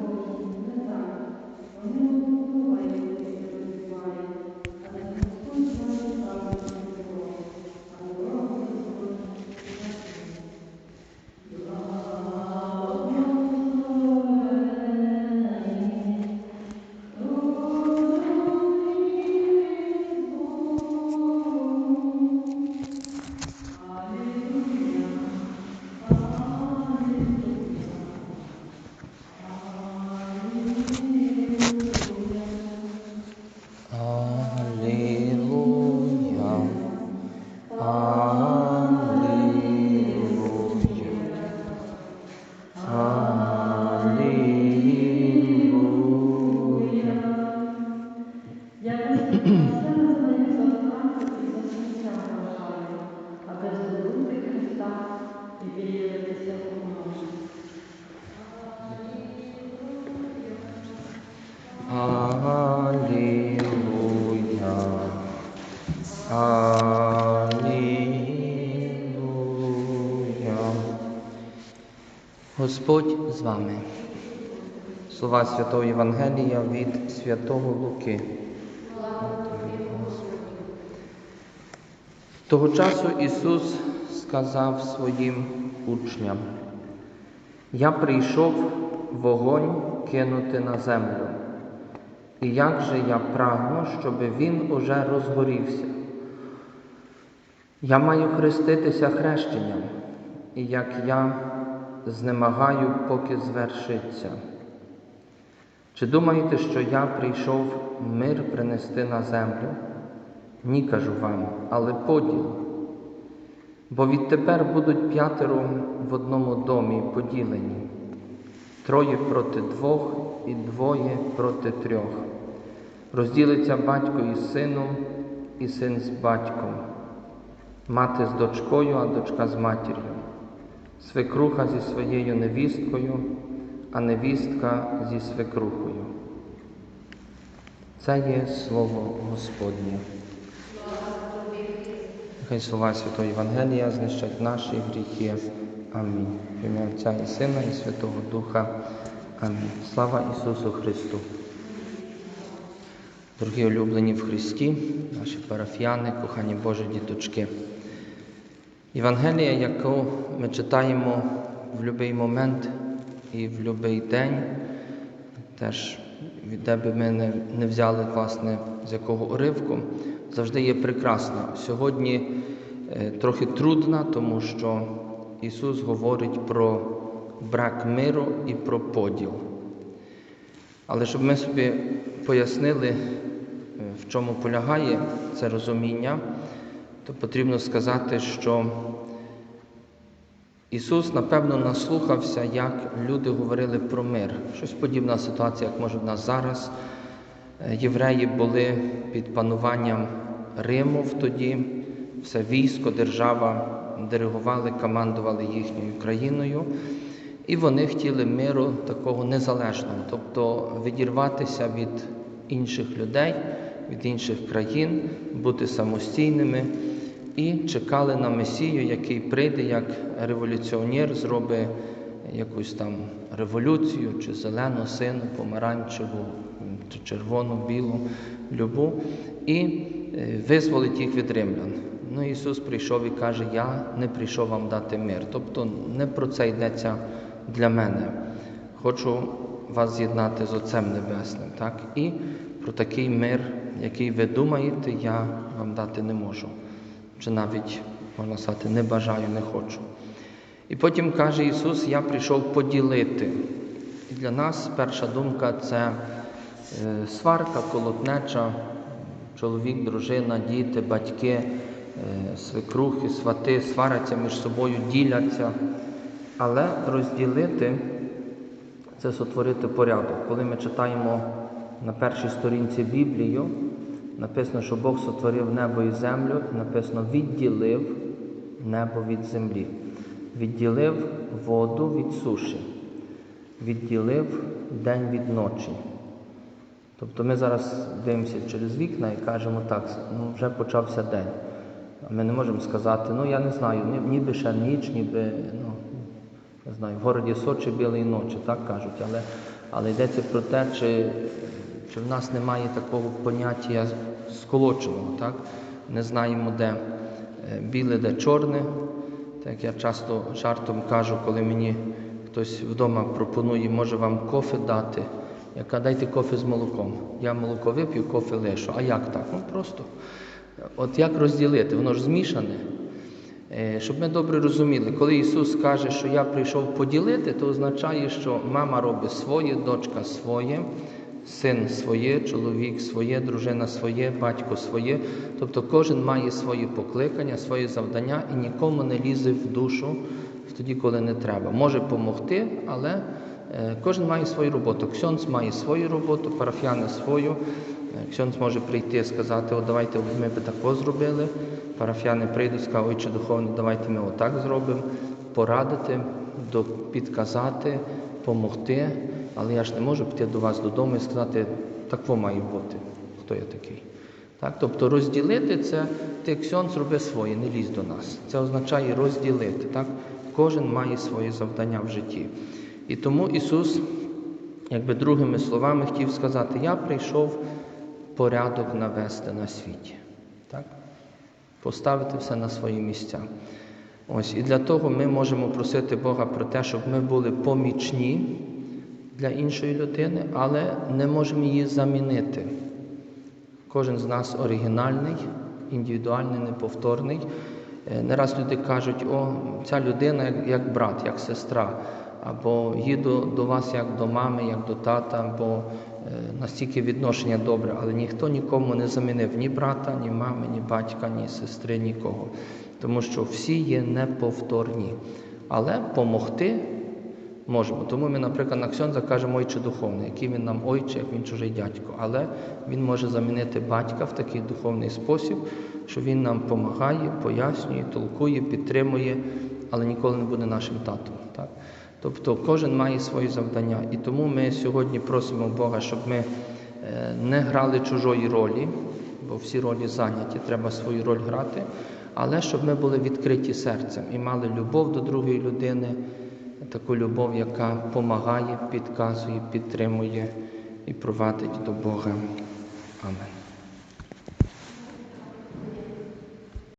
безбожні, не так. Вони думають, як розбивають, але Аллилуйя. Господь з вами. Слова Святого Євангелія від Святого Луки. Того часу Ісус сказав своїм учням, Я прийшов вогонь кинути на землю. І як же я прагну, щоб він уже розгорівся. Я маю хреститися хрещенням, і як я знемагаю, поки звершиться. Чи думаєте, що я прийшов мир принести на землю? Ні, кажу вам, але поділ. Бо відтепер будуть п'ятеро в одному домі поділені, троє проти двох і двоє проти трьох. Розділиться батько із сином, і син з батьком, мати з дочкою, а дочка з матір'ю, свекруха зі своєю невісткою, а невістка зі свекрухою. Це є слово Господнє. Нехай слова Святого Євангелія знищать наші гріхи. Амінь. В ім'я Отця і Сина, і Святого Духа. Амінь. Слава Ісусу Христу. Дорогі улюблені в Христі, наші парафіяни, кохані Божі діточки. Євангелія, яку ми читаємо в будь-який момент і в будь-який день, теж де би ми не взяли, власне, з якого уривку, завжди є прекрасна. Сьогодні е, трохи трудна, тому що Ісус говорить про брак миру і про поділ. Але щоб ми собі пояснили, е, в чому полягає це розуміння, то потрібно сказати, що Ісус, напевно, наслухався, як люди говорили про мир. Щось подібна ситуація, як може в нас зараз. Е, Євреї були під пануванням Риму тоді, все військо, держава диригували, командували їхньою країною. І вони хотіли миру такого незалежного, тобто відірватися від інших людей, від інших країн, бути самостійними і чекали на Месію, який прийде як революціонер, зробить якусь там революцію, чи зелену, сину, помаранчеву, червону, білу, любу, і е, визволить їх від римлян. Ну, Ісус прийшов і каже, я не прийшов вам дати мир. Тобто не про це йдеться для мене. Хочу вас з'єднати з Отцем Небесним. Так? І про такий мир, який ви думаєте, я вам дати не можу. Чи навіть, можна сказати, не бажаю, не хочу. І потім каже Ісус, я прийшов поділити. І для нас перша думка це сварка, колотнеча, чоловік, дружина, діти, батьки, е, свекрухи, свати сваряться між собою, діляться. Але розділити це сотворити порядок. Коли ми читаємо на першій сторінці Біблію, написано, що Бог сотворив небо і землю, написано відділив небо від землі, відділив воду від суші, відділив день від ночі. Тобто ми зараз дивимося через вікна і кажемо так, ну вже почався день. А ми не можемо сказати, ну я не знаю, ніби ще ніч, ніби, ну, не знаю, в городі Сочі білої ночі, так кажуть. Але Але йдеться про те, чи, чи в нас немає такого поняття сколоченого, так? Не знаємо, де е, біле, де чорне. Так я часто жартом кажу, коли мені хтось вдома пропонує, може вам кофе дати. Я кажу, дайте кофе з молоком. Я молоко вип'ю, кофе лишу. А як так? Ну просто. От як розділити? Воно ж змішане. Е, Щоб ми добре розуміли, коли Ісус каже, що я прийшов поділити, то означає, що мама робить своє, дочка своє, син своє, чоловік своє, дружина своє, батько своє. Тобто кожен має свої покликання, свої завдання і нікому не лізе в душу тоді, коли не треба. Може допомогти, але кожен має свою роботу. Ксьонц має свою роботу, парафіяни свою. Е, Ксьонц може прийти і сказати, о, давайте ми би тако зробили. Парафіяни прийдуть, скажуть, отче духовний, давайте ми отак зробимо, порадити, підказати, допомогти. Але я ж не можу піти до вас додому і сказати, так во має бути, хто я такий. Так? Тобто розділити це, ти ксьон зроби своє, не лізь до нас. Це означає розділити. Так? Кожен має своє завдання в житті. І тому Ісус, якби другими словами, хотів сказати, я прийшов порядок навести на світі. Так? Поставити все на свої місця. Ось, і для того ми можемо просити Бога про те, щоб ми були помічні для іншої людини, але не можемо її замінити. Кожен з нас оригінальний, індивідуальний, неповторний. Е, Не раз люди кажуть, о, ця людина як, як брат, як сестра, або їду до вас як до мами, як до тата, бо е, настільки відношення добре, але ніхто нікому не замінив ні брата, ні мами, ні батька, ні сестри, нікого. Тому що всі є неповторні. Але помогти можемо. Тому ми, наприклад, на Ксьонза кажемо ойче духовний, який він нам ойче, як він чужий дядько. Але він може замінити батька в такий духовний спосіб, що він нам допомагає, пояснює, толкує, підтримує, але ніколи не буде нашим татом. Так? Тобто кожен має свої завдання. І тому ми сьогодні просимо Бога, щоб ми е, не грали чужої ролі, бо всі ролі зайняті, треба свою роль грати, але щоб ми були відкриті серцем і мали любов до другої людини, таку любов, яка допомагає, підказує, підтримує і провадить до Бога. Амен.